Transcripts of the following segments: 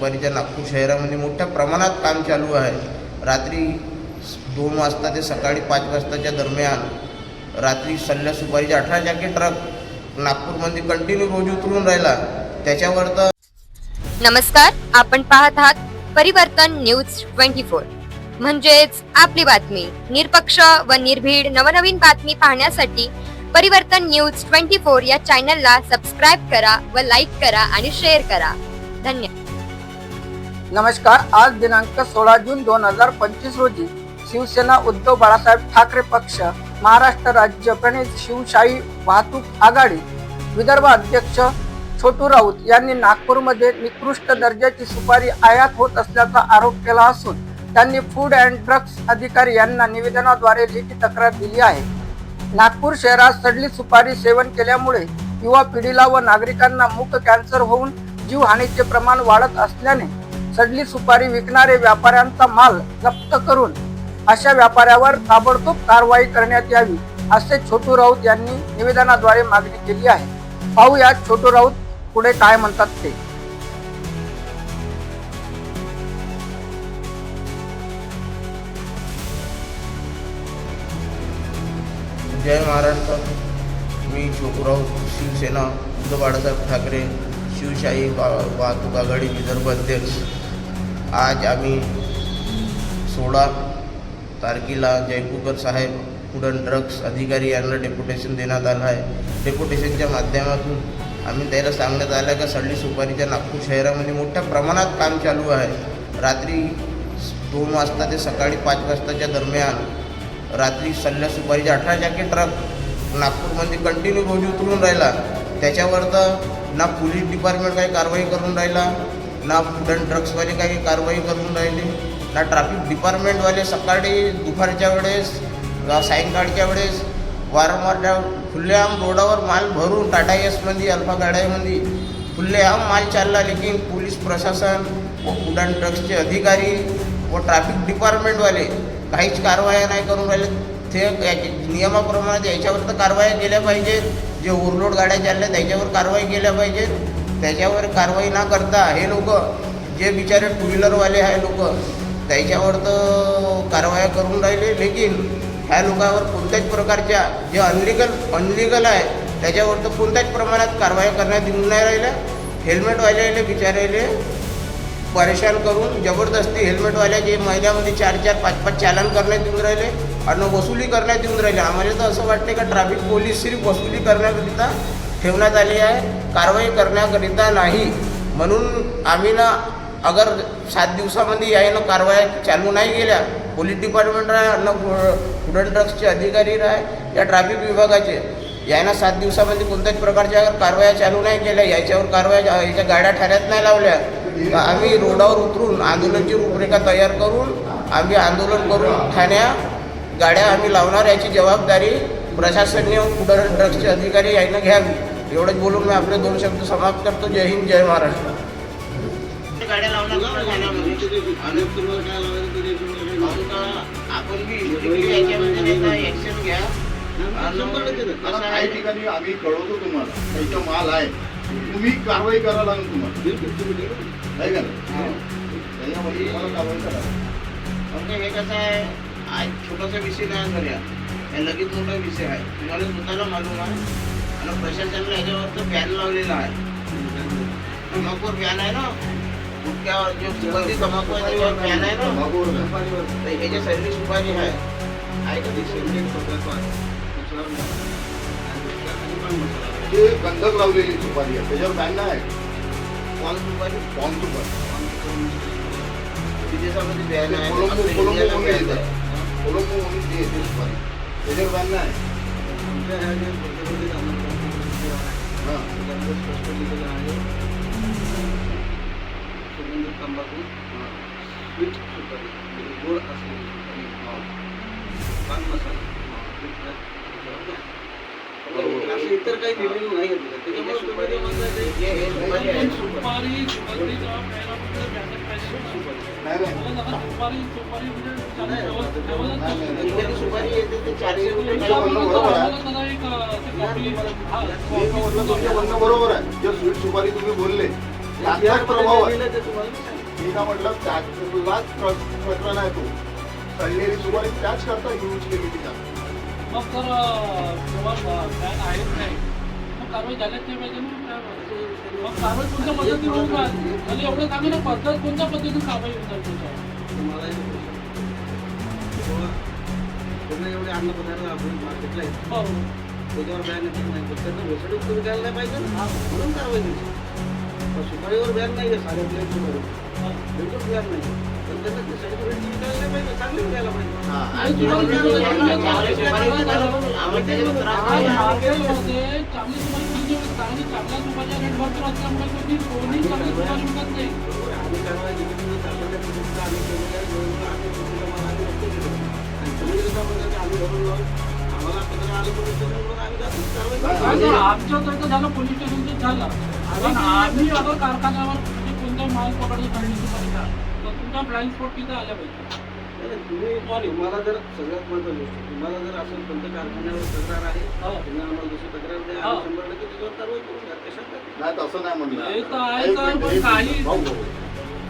सुपारीच्या नागपूर शहरामध्ये मोठ्या प्रमाणात काम चालू आहे. रात्री दोन वाजता ते सकाळी पाच वाजताच्या दरम्यान रात्री सल्ल्या सुपारीचे अठरा चाकी ट्रक नागपूरमध्ये कंटिन्यू रोज उतरून राहिला. त्याच्यावर तर नमस्कार आपण पाहत आहात परिवर्तन न्यूज ट्वेंटी फोर. म्हणजेच आपली बातमी निरपक्ष व निर्भीड नवनवीन बातमी पाहण्यासाठी परिवर्तन न्यूज ट्वेंटी फोर या चॅनलला सबस्क्राईब करा व लाईक करा आणि शेअर करा. धन्यवाद. नमस्कार आज दिनांक सोळा जून दोन हजार पंचवीस रोजी शिवसेना उद्धव बाळासाहेब ठाकरे पक्ष महाराष्ट्र राज्य प्रणित शिवशाही वाहतूक आघाडी विदर्भ अध्यक्ष छोटू राऊत यांनी नागपूरमध्ये निकृष्ट दर्जाची सुपारी आयात होत असल्याचा आरोप केला असून त्यांनी फूड अँड ड्रग्स अधिकारी यांना निवेदनाद्वारे लेखी तक्रार दिली आहे. नागपूर शहरात सडली सुपारी सेवन केल्यामुळे युवा पिढीला व नागरिकांना मुख कॅन्सर होऊन जीवहानीचे प्रमाण वाढत असल्याने सडली सुपारी विकणारे व्यापाऱ्यांचा माल जप्त करून अशा व्यापाऱ्यावर ताबडतोब कारवाई करण्यात यावी असे छोटू राऊत यांनी निवेदनाद्वारे मागणी केली आहे. पाहूया छोटू राऊत पुढे काय म्हणतात ते. जय महाराष्ट्र. मी छोटूराव शिवसेना उद्धव बाळासाहेब ठाकरे शिवशाही वाहतूक आघाडी विदर्भ अध्यक्ष. आज आम्ही सोळा तारखेला जयकुकर साहेब फूड अँड ड्रग्स अधिकारी यांना डेप्युटेशन देण्यात आलं आहे. डेप्युटेशनच्या माध्यमातून आम्ही त्याला सांगण्यात आलं का सडली सुपारीच्या नागपूर शहरामध्ये मोठ्या प्रमाणात काम चालू आहे. रात्री दोन वाजता ते सकाळी पाच वाजताच्या दरम्यान रात्री सल्ल्या सुपारीचे अठरा चाकी ट्रक नागपूरमध्ये कंटिन्यू रोजी उतरून राहिला. त्याच्यावर तर ना पोलीस डिपार्टमेंट काही कारवाई करून राहिला ना फूड अँड ड्रग्सवाले काही कारवाई करून राहिले ना ट्रॅफिक डिपार्टमेंटवाले सकाळी दुपारच्या वेळेस सायंकाळच्या वेळेस वारंवार त्या खुल्लेआम रोडावर माल भरून टाटा एसमध्ये अल्फा गाड्यामध्ये खुल्लेआम माल चालला. लेकिन पोलीस प्रशासन व फूड अँड ड्रग्सचे अधिकारी व ट्रॅफिक डिपार्टमेंटवाले काहीच कारवाया नाही करून राहिले. ते याचे नियमाप्रमाणे याच्यावर तर कारवाया केल्या पाहिजेत. जे ओव्हरलोड गाड्या चालल्या त्याच्यावर कारवाई केल्या पाहिजेत. त्याच्यावर कारवाई न करता हे लोक जे बिचारे टू व्हीलरवाले आहे लोक त्याच्यावर तर कारवाया करून राहिले. लेकिन ह्या लोकांवर कोणत्याच प्रकारच्या जे अनलिगल अनलिगल आहे त्याच्यावर तर कोणत्याच प्रमाणात कारवाया करण्यात येऊन नाही राहिल्या. हेल्मेटवाल्याले बिचारायले परेशान करून जबरदस्ती हेल्मेटवाल्या जे महिन्यामध्ये चार चार पाच पाच चालन करण्यात येऊन राहिले आणि वसुली करण्यात येऊन राहिले. आम्हाला तर असं वाटते का ट्रॅफिक पोलीस सिर्फ वसुली करण्याकरिता ठेवण्यात आली आहे. कारवाई करण्याकरिता नाही. म्हणून आम्ही ना अगर सात दिवसामध्ये यायनं कारवाया चालू नाही केल्या पोलीस डिपार्टमेंट राहा न फूड अँड ड्रग्सचे अधिकारी राह या ट्रॅफिक विभागाचे यायनं सात दिवसामध्ये कोणत्याच प्रकारच्या अगर कारवाया चालू नाही केल्या याच्यावर कारवाया याच्या गाड्या ठाण्यात नाही लावल्या तर आम्ही रोडावर उतरून आंदोलनची रूपरेखा तयार करून आम्ही आंदोलन करून ठाण्या गाड्या आम्ही लावणार याची जबाबदारी प्रशासनीय फूड अँड ड्रग्सचे अधिकारी यांना घ्यावी. एवढंच बोलून मी आपले दोन शब्द समाप्त करतो जय हिंद जय महाराष्ट्र गाड्या लावणार का ठाण्यामध्ये? आपण बी याच्यामध्ये ऍक्शन घ्या मला काही ठिकाणी आम्ही कळवतो तुम्हाला त्याचा माल आहे तुम्ही कारवाई करा लागेल तुम्हाला आहे का नाही? त्याच्यामध्ये तुम्हाला कारवाई करा म्हणजे हे कसं आहे आज छोटासा विषय नाही झाला हे लगेच मोठा विषय आहे तुम्हाला स्वतःला मालूम आहे आणि प्रशासनाला याच्यावर तर बॅन लावलेला आहे तंबाखूवर बॅन आहे ना? गुटख्यावर जो सुगंधी तंबाखू आहे त्याच्यावर बॅन आहे ना? मागोवर जा. तर हे जे सर्विस सुपारी आहे आहे का ती ते गंधक लावलेली सुपारी आहे त्याच्यावर बॅन नाही कॉल सुपारी? कॉन सुपारी? विदेशामध्ये बॅन आहे कोलंबो आपल्या कोलंबो इंडियाला म्हणून ban आहे. येतात कोलंबो म्हणून ती येते सुपारी? त्याच्यावर बॅन नाही हां तंबाखू स्वीट सुपारी म्हणजे गोड असलेली सुपारी पान मसाला बरोबर. असं इतर काही दिलेलं नाही त्याच्यामुळे सुपारी सुपारी सुपारी येते ते चारशे रुपये तुमचं म्हणणं बरोबर आहे जे स्वीट सुपारी तुम्ही बोलले त्याचाच प्रभाव आहे मी ना का म्हटलं त्याच प्र- प्रकरण आहे तो सडलेली सुपारी त्याच करता यूज केली ती मग तर जेव्हा प्लॅन आहेच नाही मग कारवाई झाल्याच मग कारवाई कोणत्या पद्धतीने म्हणजे एवढं सांगा ना पद्धत कोणत्या पद्धतीने कारवाई राहिली त्याच्यावर? तुम्हाला एवढे अन्नपदार्थ आपण मार्केटला आहेत बरोबर त्याच्यावर बॅन येत नाही पण त्याचं भेसळ तुम्ही द्यायला नाही पाहिजे ना म्हणून कारवाई द्यायची पण सुपारीवर बॅन नाही आहे साध्या प्लेट सुपारी हा. बिलकुल बॅन नाही पण त्याचं ते सर्टिफिकेट तुम्ही द्यायला नाही पाहिजे चांगली द्यायला पाहिजे हा, आणि आणि तुम्हाला आम्ही तुम्हाला चांगली चांगल्या रेट भरपूर असल्यामुळे कोणी चांगली नाही आम्ही कारवाई केली म्हणजे चांगल्या आम्ही जवळजवळ आम्ही आम्ही आणि तुम्ही जसं म्हणता आम्ही आम्हाला पत्र आलं पोलीस स्टेशनवर आम्ही कारवाई तर झालं पोलीस स्टेशनचं झालं. कारण आम्ही अगर कारखान्यावर म्हणजे कोणता माल पकडतो काढण्याची सुपारी तर तुमचा ब्लाइंड स्पॉट तिथं आल्या पाहिजे. तुम्ही तुम्हाला जर सगळ्यात महत्त्वाची गोष्ट तुम्हाला जर असं कोणत्या कारखान्यावर तक्रार आहे हो. तुम्ही आम्हाला दुसरी तक्रार द्या हो. आम्ही शंभर टक्के त्याच्यावर कारवाई द्या कशात? नाही तसं नाही म्हणलं तर आहे एक तर, मिनिट, पण एक काही- मिनिट. भाऊ, भाऊ.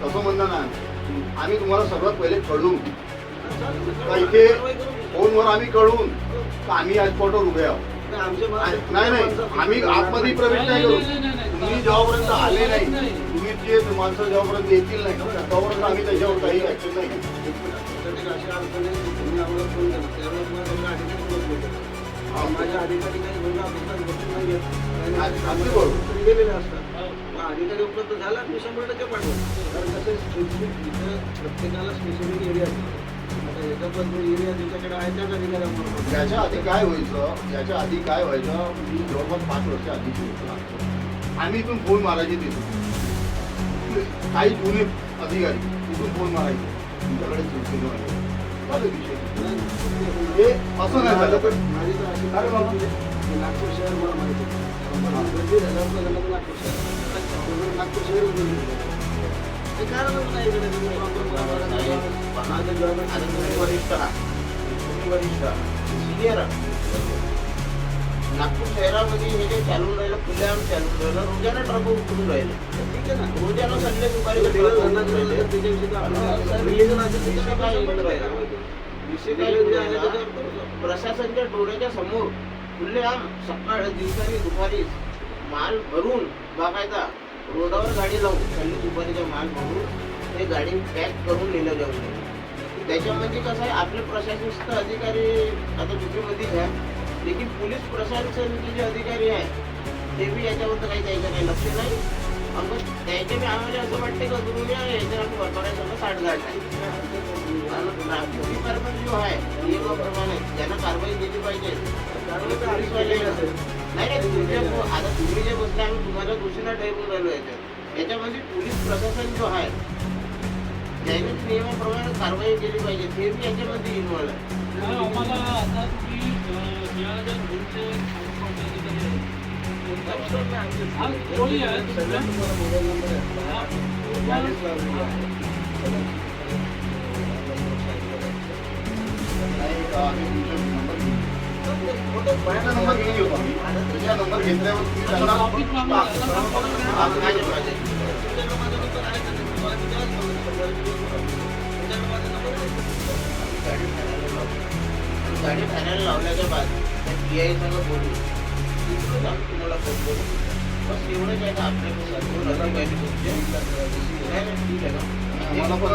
तसं म्हणणं नाही आम्ही तुम्हाला सर्वात पहिले कळून ना, का इथे. फोनवर आम्ही कळून का आम्ही आज स्पॉटवर उभे आहोत नाही, नाही नाही आम्ही आतमध्ये प्रवेश नाही करू तुम्ही जेव्हापर्यंत आले नाही नाही. तुम्ही जे माणसं जेव्हापर्यंत येतील नाही तेव्हापर्यंत आम्ही त्याच्यावर काही ऍक्शन नाही घेऊ. त्यासाठी अशा अडचणी तुम्ही आम्हाला फोन केला त्यावेळेस अधिकारी हा. माझ्या अधिकारी काही बोलला असतात बसून नाही गेलेले मग अधिकारी उपलब्ध झाला मी शंभर टक्के पाठवतो. कारण कसं स्पेसिफिक इथं प्रत्येकाला स्पेसिफिक एरिया असतो याच्या आधी काय व्हायचं याच्या आधी काय व्हायचं मी जवळपास पाच वर्ष सांगतो. आम्ही इथून फोन मारायचे तिथून काही जुने अधिकारी तिथून फोन मारायचे. तुमच्याकडे हे असं नाही झालं पण अरे बाबा. नागपूर शहर मला माहिती नागपूर शहर कारणच नाही वरिष्ठ वरिष्ठ सिनियर नागपूर शहरामध्ये हे जे चालून राहिलं खुल्याआम चालून राहिलं रोजानं ट्रक उतरून राहिले ठीक आहे ना रोजानं सगळे दुपारी त्याच्याविषयी असेल काय प्रशासनच्या डोळ्याच्या समोर खुल्लेआम सकाळ दिवसानी दुपारी माल भरून बघायचा रोडावर गाडी लावून खाली दुपारीचा माल भरून ते गाडी पॅक करून नेलं जाऊ नये त्याच्यामध्ये म्हणजे कसं आहे आपले प्रशासकीय अधिकारी आता दुसरीमध्येच आहे लेकिन पोलीस प्रशासनचे जे अधिकारी आहे ते बी याच्याबद्दल काही द्यायचं काही लक्ष नाही. मग त्याचे बी आम्हाला असं वाटते का तुम्ही याच्या आम्ही वरपडायचं साठगाठ जो आहे नियमाप्रमाणे त्यांना कारवाई केली पाहिजे नाही नाही तुमच्या आता तुम्ही जे आम्ही तुम्हाला दोषीला ठरवून राहिलो याच्यात याच्यामध्ये पोलीस प्रशासन जो आहे त्याने नियमाप्रमाणे कारवाई केली पाहिजे ते मी याच्यामध्ये इन्व्हॉल्व आहे आम्हाला आता तुम्ही या ज्या कोणी आहे मोबाईल नंबर आहे. नंबर घेतल्यावर गाडी ठाण्याला लावल्याच्या बाद त्या पी आय बोलू तुम्हाला फोन करू. बस एवढंच आहे का आपल्याकडे सर्व ठीक आहे ना? आम्हाला पण